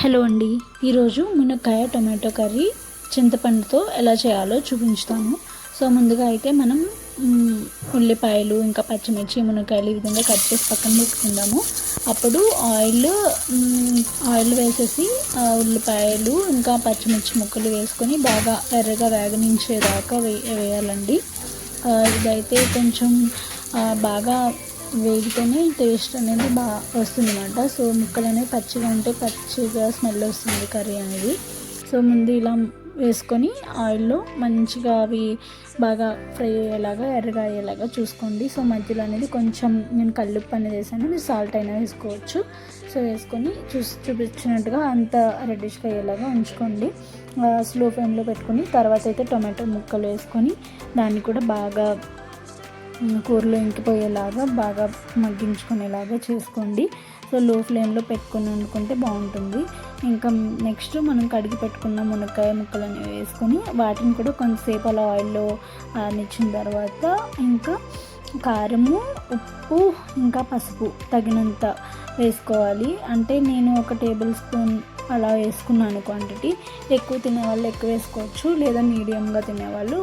Hello అండి. ఈరోజు మునక్కాయ టొమాటో కర్రీ చింతపండుతో ఎలా చేయాలో చూపించుతాను సో ముందుగా అయితే మనం ఉల్లిపాయలు ఇంకా పచ్చిమిర్చి మునక్కాయలు ఈ విధంగా కట్ చేసి పక్కన పెట్టుకుందాము. అప్పుడు ఆయిల్ ఆయిల్ వేసేసి ఉల్లిపాయలు ఇంకా పచ్చిమిర్చి ముక్కలు వేసుకొని బాగా ఎర్రగా వేగనించేదాకా వే వేయాలండి. ఇదైతే కొంచెం బాగా వేగితేనే టేస్ట్ అనేది బాగా వస్తుంది అనమాట సో ముక్కలు అనేవి పచ్చిగా ఉంటే పచ్చిగా స్మెల్ వస్తుంది కర్రీ అనేది. సో ముందు ఇలా వేసుకొని ఆయిల్లో మంచిగా అవి బాగా ఫ్రై అయ్యేలాగా ఎర్రగా అయ్యేలాగా చూసుకోండి. సో మధ్యలో అనేది కొంచెం నేను కల్లుప్పు అనేది వేసాను. మీరు సాల్ట్ అయినా వేసుకోవచ్చు. సో వేసుకొని చూసి చూపించినట్టుగా అంత రెడ్డిష్గా అయ్యేలాగా ఉంచుకోండి. స్లో ఫ్లేమ్లో పెట్టుకొని తర్వాత అయితే టొమాటో ముక్కలు వేసుకొని దాన్ని కూడా బాగా కూరలో ఇంకిపోయేలాగా బాగా మగ్గించుకునేలాగా చేసుకోండి. సో లో ఫ్లేమ్లో పెట్టుకొని వండుకుంటే బాగుంటుంది. ఇంకా నెక్స్ట్ మనం కడిగి పెట్టుకున్న మునక్కాయ ముక్కలని వేసుకొని వాటిని కూడా కొంతసేపు అలా ఆయిల్లో నిచ్చిన తర్వాత ఇంకా కారము ఉప్పు ఇంకా పసుపు తగినంత వేసుకోవాలి. అంటే నేను ఒక టేబుల్ స్పూన్ అలా వేసుకున్నాను క్వాంటిటీ ఎక్కువ తినేవాళ్ళు ఎక్కువ వేసుకోవచ్చు. లేదా మీడియంగా తినేవాళ్ళు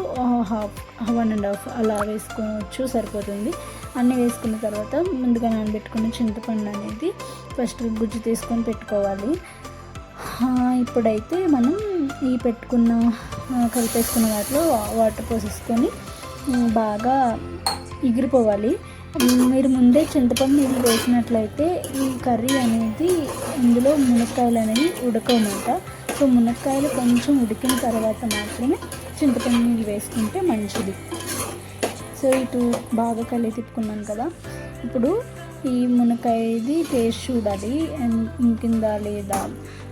హాఫ్ వన్ అండ్ హాఫ్ అలా వేసుకోవచ్చు సరిపోతుంది. అన్నీ వేసుకున్న తర్వాత ముందుగా నానబెట్టుకున్న చింతపండు అనేది ఫస్ట్ గుజ్జు తీసుకొని పెట్టుకోవాలి. ఇప్పుడైతే మనం ఈ పెట్టుకున్న కలిపేసుకున్న వాటిలో వాటర్ పోసేసుకొని బాగా ఎగిరిపోవాలి మీరు ముందే చింతపండు నీళ్ళు వేసినట్లయితే ఈ కర్రీ అనేది ఇందులో మునక్కాయలు అనేవి ఉడకమాట సో మునక్కాయలు కొంచెం ఉడికిన తర్వాత మాత్రమే చింతపండు నీళ్ళు వేసుకుంటే మంచిది. సో ఇటు బాగా కలి తిప్పుకున్నాను కదా. ఇప్పుడు ఈ మునక్కాయది టేస్ట్ చూడాలి. అండ్ ఇంకిందా లేదా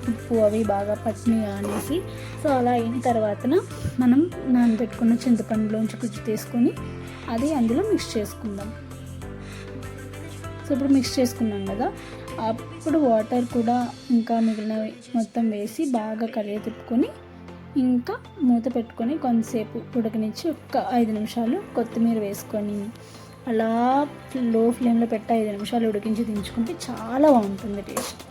ఉప్పు అవి బాగా పట్టినాయి అనేసి. సో అలా అయిన తర్వాతన మనం నానబెట్టుకున్న చింతపండులోంచి కుచ్చి తీసుకొని అది అందులో మిక్స్ చేసుకుందాం. సో ఇప్పుడు మిక్స్ చేసుకున్నాం కదా. అప్పుడు వాటర్ కూడా ఇంకా మిగిలినవి మొత్తం వేసి బాగా కలియ తిప్పుకొని ఇంకా మూత పెట్టుకొని కొంతసేపు ఉడకనిచ్చి ఒక ఐదు నిమిషాలు కొత్తిమీర వేసుకొని అలా లో ఫ్లేమ్లో పెట్టి ఐదు నిమిషాలు ఉడికించి దించుకుంటే చాలా బాగుంటుంది టేస్ట్.